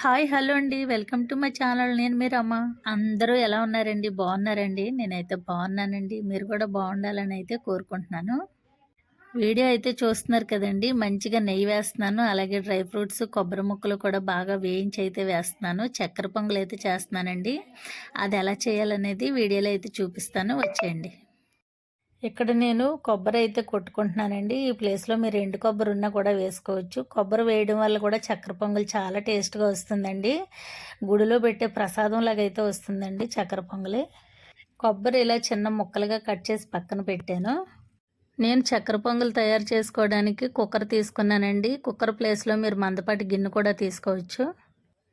Hi hello అండి. Welcome to my channel. నేను మీరు అమ్మ అందరూ ఎలా ఉన్నారండి? బాగున్నారండి? నేనైతే బాగున్నానండి. మీరు కూడా బాగుండాలని అయితే కోరుకుంటున్నాను. వీడియో అయితే చూస్తున్నారు కదండి. మంచిగా నెయ్యి వేస్తున్నాను. అలాగే డ్రై ఫ్రూట్స్ కొబ్బరి ముక్కలు కూడా బాగా వేయించి అయితే వేస్తున్నాను. చక్కెర పొంగలు అయితే చేస్తున్నానండి. అది ఎలా చేయాలనేది వీడియోలో అయితే చూపిస్తాను. వచ్చేయండి. ఇక్కడ నేను కొబ్బరి అయితే కొట్టుకుంటున్నానండి. ఈ ప్లేస్లో మీరు ఎండు కొబ్బరి ఉన్నా కూడా వేసుకోవచ్చు. కొబ్బరి వేయడం వల్ల కూడా చక్కెర పొంగల్ చాలా టేస్ట్గా వస్తుందండి. గుడిలో పెట్టే ప్రసాదం లాగా అయితే వస్తుందండి చక్కెర పొంగలి. కొబ్బరి ఇలా చిన్న ముక్కలుగా కట్ చేసి పక్కన పెట్టాను. నేను చక్కెర పొంగల్ తయారు చేసుకోవడానికి కుక్కర్ తీసుకున్నానండి. కుక్కర్ ప్లేస్లో మీరు మందపాటి గిన్నె కూడా తీసుకోవచ్చు.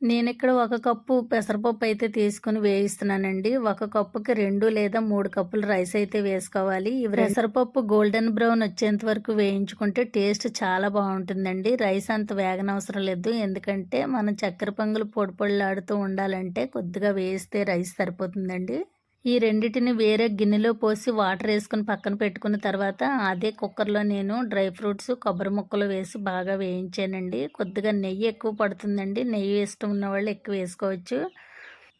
నేను ఇక్కడ ఒక కప్పు పెసరపప్పు అయితే తీసుకుని వేయిస్తున్నానండి. ఒక కప్పుకి రెండు లేదా మూడు కప్పులు రైస్ అయితే వేసుకోవాలి. ఈ పెసరపప్పు గోల్డెన్ బ్రౌన్ వచ్చేంత వరకు వేయించుకుంటే టేస్ట్ చాలా బాగుంటుందండి. రైస్ అంత వేగనవసరం లేదు. ఎందుకంటే మనం చక్కెర పొంగులు పొడి పొడిలాడుతూ ఉండాలంటే కొద్దిగా వేయిస్తే రైస్ సరిపోతుందండి. ఈ రెండింటిని వేరే గిన్నెలో పోసి వాటర్ వేసుకుని పక్కన పెట్టుకున్న తర్వాత అదే కుక్కర్లో నేను డ్రై ఫ్రూట్స్ కొబ్బరి ముక్కలు వేసి బాగా వేయించానండి. కొద్దిగా నెయ్యి ఎక్కువ పడుతుందండి. నెయ్యి ఇష్టం ఉన్న వాళ్ళు ఎక్కువ వేసుకోవచ్చు.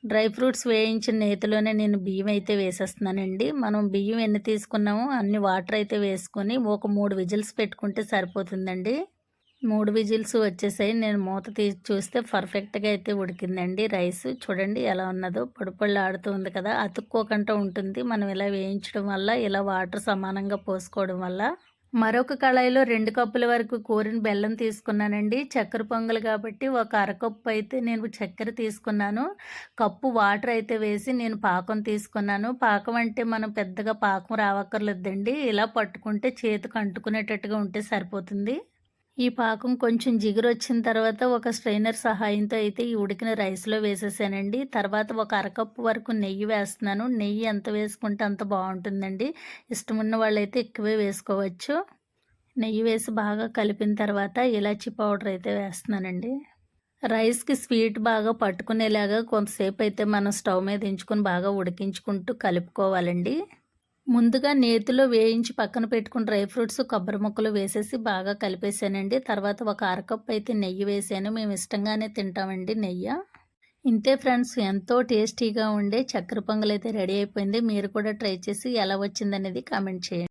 డ్రై ఫ్రూట్స్ వేయించిన నేతిలోనే నేను బియ్యం అయితే వేసేస్తున్నానండి. మనం బియ్యం ఎన్ని తీసుకున్నామో అన్ని వాటర్ అయితే వేసుకొని ఒక మూడు విజిల్స్ పెట్టుకుంటే సరిపోతుందండి. మూడు విజిల్స్ వచ్చేసాయి. నేను మూత తీసి చూస్తే పర్ఫెక్ట్గా అయితే ఉడికిందండి. రైస్ చూడండి ఎలా ఉన్నదో. పొడిపళ్ళు ఆడుతూ ఉంది కదా. అతుక్కోకుండా ఉంటుంది. మనం ఇలా వేయించడం వల్ల ఇలా వాటర్ సమానంగా పోసుకోవడం వల్ల. మరొక కళాయిలో రెండు కప్పుల వరకు కూరిన బెల్లం తీసుకున్నానండి. చక్కెర పొంగల్ కాబట్టి ఒక అరకప్పు అయితే నేను చక్కెర తీసుకున్నాను. కప్పు వాటర్ అయితే వేసి నేను పాకం తీసుకున్నాను. పాకం అంటే మనం పెద్దగా పాకం రావక్కర్లేదండి. ఇలా పట్టుకుంటే చేతికి అంటుకునేటట్టుగా ఉంటే సరిపోతుంది. ఈ పాకం కొంచెం జిగురు వచ్చిన తర్వాత ఒక స్ట్రైనర్ సహాయంతో అయితే ఈ ఉడికిన రైస్లో వేసేసానండి. తర్వాత ఒక అరకప్పు వరకు నెయ్యి వేస్తున్నాను. నెయ్యి ఎంత వేసుకుంటే అంత బాగుంటుందండి. ఇష్టం ఉన్న వాళ్ళైతే ఎక్కువే వేసుకోవచ్చు. నెయ్యి వేసి బాగా కలిపిన తర్వాత ఇలాచి పౌడర్ అయితే వేస్తున్నానండి. రైస్కి స్వీట్ బాగా పట్టుకునేలాగా కొంతసేపు అయితే మనం స్టవ్ మీద ఎంచుకొని బాగా ఉడికించుకుంటూ కలుపుకోవాలండి. ముందుగా నేతిలో వేయించి పక్కన పెట్టుకున్న డ్రై ఫ్రూట్స్ కొబ్బరి ముక్కలు వేసేసి బాగా కలిపేసానండి. తర్వాత ఒక అరకప్పు అయితే నెయ్యి వేసాను. మేము ఇష్టంగానే తింటామండి నెయ్యి. ఇంతే ఫ్రెండ్స్ ఎంతో టేస్టీగా ఉండే చక్కెర పొంగల్ అయితే రెడీ అయిపోయింది. మీరు కూడా ట్రై చేసి ఎలా వచ్చిందనేది కామెంట్ చేయండి.